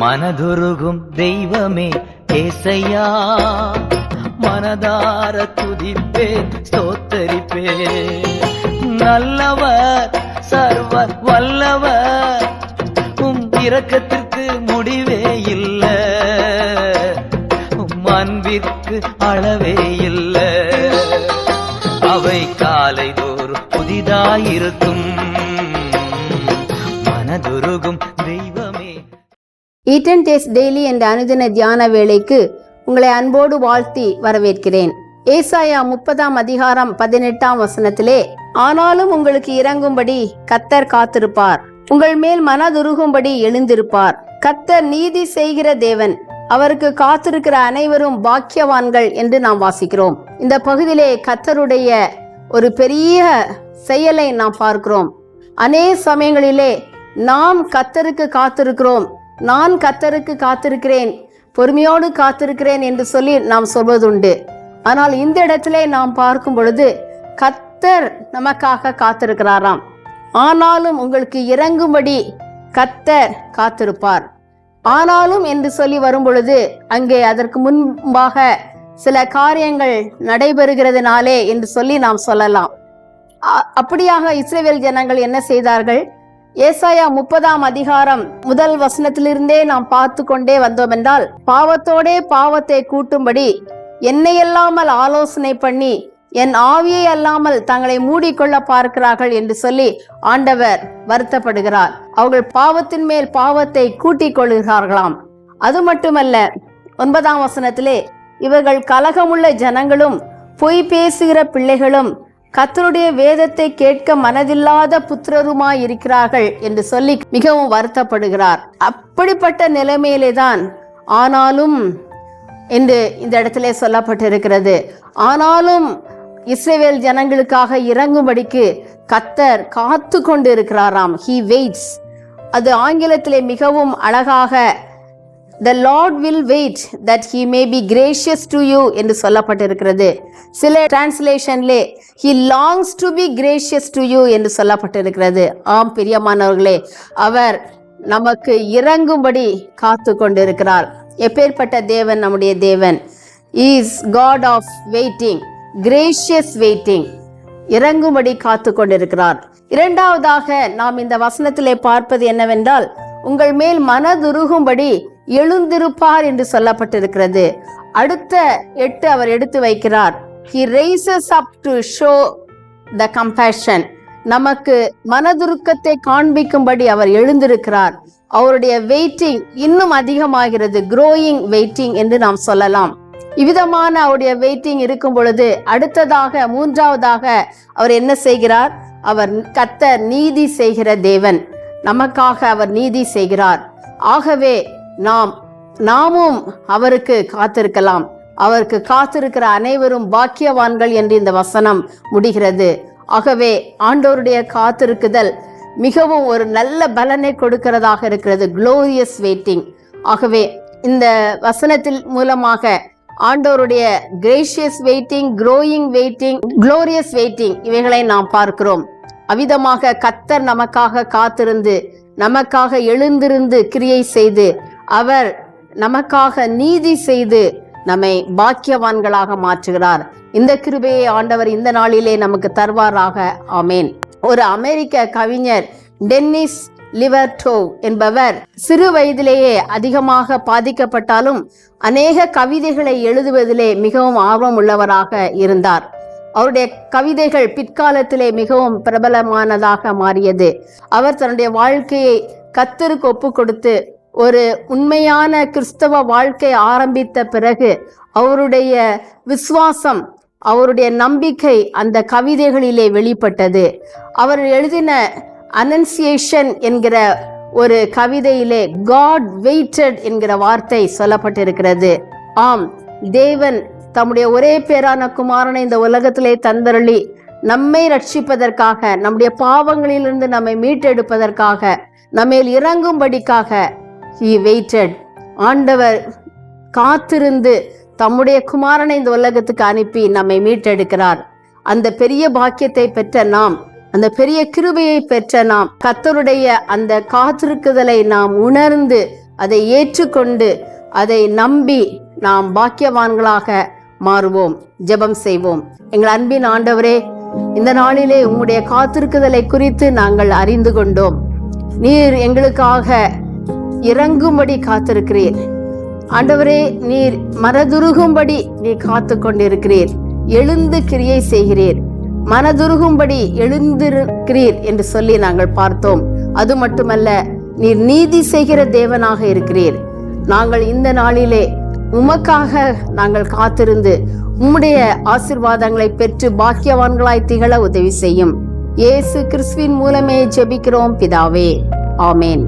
மனதுருகும் தெய்வமே ஏசையா மனதார துதிப்பேன் ஸ்தோத்தரிப்பேன் நல்லவர் சர்வ வல்லவர். உம் இரக்கத்திற்கு முடிவே இல்ல. உம் அன்பிற்கு அளவே இல்ல. அவை காலைதோறும் புதிதாயிருக்கும். மனதுருகும் தெய்வம் ஈட்டன் டேஸ்ட் டெய்லி என்ற அனுதின தியான வேளைக்கு உங்களை அன்போடு வாழ்த்தி வரவேற்கிறேன். ஏசாயா முப்பதாம் அதிகாரம் பதினெட்டாம் வசனத்திலே ஆனாலும் உங்களுக்கு இறங்கும்படி கத்தர் காத்திருப்பார். உங்கள் மேல் மனதுருகும்படி எழுந்திருப்பார். கத்தர் நீதி செய்கிற தேவன் அவருக்கு காத்திருக்கிற அனைவரும் பாக்கியவான்கள் என்று நாம் வாசிக்கிறோம். இந்த பகுதியிலே கத்தருடைய ஒரு பெரிய செயலை நாம் பார்க்கிறோம். அநேக சமயங்களிலே நாம் கத்தருக்கு காத்திருக்கிறோம். நான் கத்தருக்கு காத்திருக்கிறேன் பொறுமையோடு காத்திருக்கிறேன் என்று சொல்லி நாம் சொல்வதுண்டு. ஆனால் இந்த இடத்திலே நாம் பார்க்கும் பொழுது கத்தர் நமக்காக காத்திருக்கிறாராம். ஆனாலும் உங்களுக்கு இறங்கும்படி கத்தர் காத்திருப்பார். ஆனாலும் என்று சொல்லி வரும் பொழுது அங்கே அதற்கு முன்பாக சில காரியங்கள் நடைபெறுகிறதுனாலே என்று சொல்லி நாம் சொல்லலாம். அ- அப்படியாக இஸ்ரேவேல் ஜனங்கள் என்ன செய்தார்கள்? ஏசாயா முப்பதாம் அதிகாரம் முதல் வசனத்திலிருந்தே நாம் பார்த்து கொண்டே வந்தோம் என்றால் பாவத்தோடே பாவத்தை கூட்டும்படி என்னை அல்லாமல் ஆலோசனை பண்ணி என் ஆவியை அல்லாமல் தங்களை மூடிக்கொள்ள பார்க்கிறார்கள் என்று சொல்லி ஆண்டவர் வருத்தப்படுகிறார். அவர்கள் பாவத்தின் மேல் பாவத்தை கூட்டிக் கொள்கிறார்களாம் அது மட்டுமல்ல ஒன்பதாம் வசனத்திலே இவர்கள் கலகமுள்ள ஜனங்களும் பொய் பேசுகிற பிள்ளைகளும் கத்தருடைய வேதத்தை கேட்க மனதில்லாத புத்திரருமாய் இருக்கிறார்கள் என்று சொல்லி மிகவும் வருத்தப்படுகிறார். அப்படிப்பட்ட நிலைமையிலே தான் ஆனாலும் என்று இந்த இடத்துல சொல்லப்பட்டிருக்கிறது. ஆனாலும் இஸ்ரேவேல் ஜனங்களுக்காக இறங்கும்படிக்கு கத்தர் காத்து கொண்டு இருக்கிறாராம் ஹி வெயிட்ஸ் அது ஆங்கிலத்திலே மிகவும் அழகாக the lord will wait that he may be gracious to you என்று சொல்லப்பட்டிருக்கிறது. சில டிரான்ஸ்லேஷன்லே he longs to be gracious to you என்று சொல்லப்பட்டிருக்கிறது. ஆம் பிரியமானவர்களே அவர் நமக்கு இறங்கும்படி காத்து கொண்டிருக்கிறார். எப்பேற்பட்ட தேவன் நம்முடைய தேவன்? Is god of waiting gracious waiting இறங்கும்படி காத்து கொண்டிருக்கிறார். இரண்டாவதாக நாம் இந்த வசனத்திலே பார்ப்பது என்னவென்றால் உங்கள் மேல் மனதுருகும்படி எழுந்திருப்பார் என்று சொல்லப்பட்டிருக்கிறது. அடுத்த எட்டு அவர் எடுத்து வைக்கிறார். He rises up to show the compassion நமக்கு மனதுருக்கத்தை காண்பிக்கும்படி அவர் எழுந்திருக்கிறார். அவருடைய வெயிட்டிங் இன்னும் அதிகமாகிறது. குரோயிங் வெயிட்டிங் என்று நாம் சொல்லலாம். இவ்விதமான அவருடைய வெயிட்டிங் இருக்கும் பொழுது அடுத்ததாக மூன்றாவதாக அவர் என்ன செய்கிறார்? அவர் கத்த நீதி செய்கிற தேவன். நமக்காக அவர் நீதி செய்கிறார். ஆகவே நாம் நாமும் அவருக்கு காத்திருக்கலாம். அவருக்கு காத்திருக்கிற அனைவரும் பாக்கியவான்கள் என்று இந்த வசனம் முடிகிறது. ஆகவே ஆண்டோருடைய காத்திருக்குதல் மிகவும் ஒரு நல்ல பலனை கொடுக்கிறதாக இருக்கிறது. குளோரியஸ் வெயிட்டிங் ஆகவே இந்த வசனத்தில் மூலமாக ஆண்டோருடைய gracious waiting growing waiting glorious waiting இவைகளை நாம் பார்க்கிறோம். அவிதமாக கத்தர் நமக்காக காத்திருந்து நமக்காக எழுந்திருந்து கிரியை செய்து அவர் நமக்காக நீதி செய்து நம்மை பாக்கியவான்களாக மாற்றுகிறார். இந்த கிருபையை ஆண்டவர் இந்த நாளிலே நமக்கு தருவாராக. ஆமேன். ஒரு அமெரிக்க கவிஞர் டென்னிஸ் லிவர்டோ என்பவர் சிறு வயதிலேயே அதிகமாக பாதிக்கப்பட்டாலும் அநேக கவிதைகளை எழுதுவதிலே மிகவும் ஆர்வம் உள்ளவராக இருந்தார். அவருடைய கவிதைகள் பிற்காலத்திலே மிகவும் பிரபலமானதாக மாறியது. அவர் தன்னுடைய வாழ்க்கையை கத்தருக்கு ஒப்பு கொடுத்து ஒரு உண்மையான கிறிஸ்தவ வாழ்க்கை ஆரம்பித்த பிறகு அவருடைய விசுவாசம் அவருடைய நம்பிக்கை அந்த கவிதைகளிலே வெளிப்பட்டது. அவர் எழுதின அனன்சியேஷன் என்கிற ஒரு கவிதையிலே காட் வெயிட்டட் என்கிற வார்த்தை சொல்லப்பட்டிருக்கிறது. ஆம் தேவன் தம்முடைய ஒரே பேரான குமாரனை இந்த உலகத்திலே தந்தருளி நம்மை ரட்சிப்பதற்காக நம்முடைய பாவங்களிலிருந்து நம்மை மீட்டெடுப்பதற்காக நம்மேல் இறங்கும்படிக்காக ஹி வெயிட்டட் ஆண்டவர் காத்திருந்து தம்முடைய குமாரனை இந்த உலகத்துக்கு அனுப்பி நம்மை மீட்டெடுக்கிறார். அந்த பெரிய பாக்கியத்தை பெற்ற நாம் அந்த பெரிய கிருபையை பெற்ற நாம் கத்தருடைய அந்த காத்திருக்குதலை நாம் உணர்ந்து அதை ஏற்றுக்கொண்டு அதை நம்பி நாம் பாக்கியவான்களாக மாறுவோம் ஜெபம் செய்வோம். எங்கள் அன்பின் ஆண்டவரே இந்த நாளிலே உம்முடைய காத்திருக்குதலை குறித்து நாங்கள் அறிந்து கொண்டோம். நீர் எங்களுக்காக இறங்கும்படி காத்திருக்கிறீர். ஆண்டவரே நீர் மனதுருகும்படி நீ காத்து கொண்டிருக்கிறீர் எழுந்து கிரியை செய்கிறீர். மனதுருகும்படி எழுந்திருக்கிறீர் என்று சொல்லி நாங்கள் பார்த்தோம். அது மட்டுமல்ல நீர் நீதி செய்கிற தேவனாக இருக்கிறீர். நாங்கள் இந்த நாளிலே உமக்காக நாங்கள் காத்திருந்து உம்முடைய ஆசிர்வாதங்களை பெற்று பாக்கியவான்களாய் திகழ உதவி செய்யும். இயேசு கிறிஸ்துவின் மூலமே ஜெபிக்கிறோம் பிதாவே. ஆமேன்.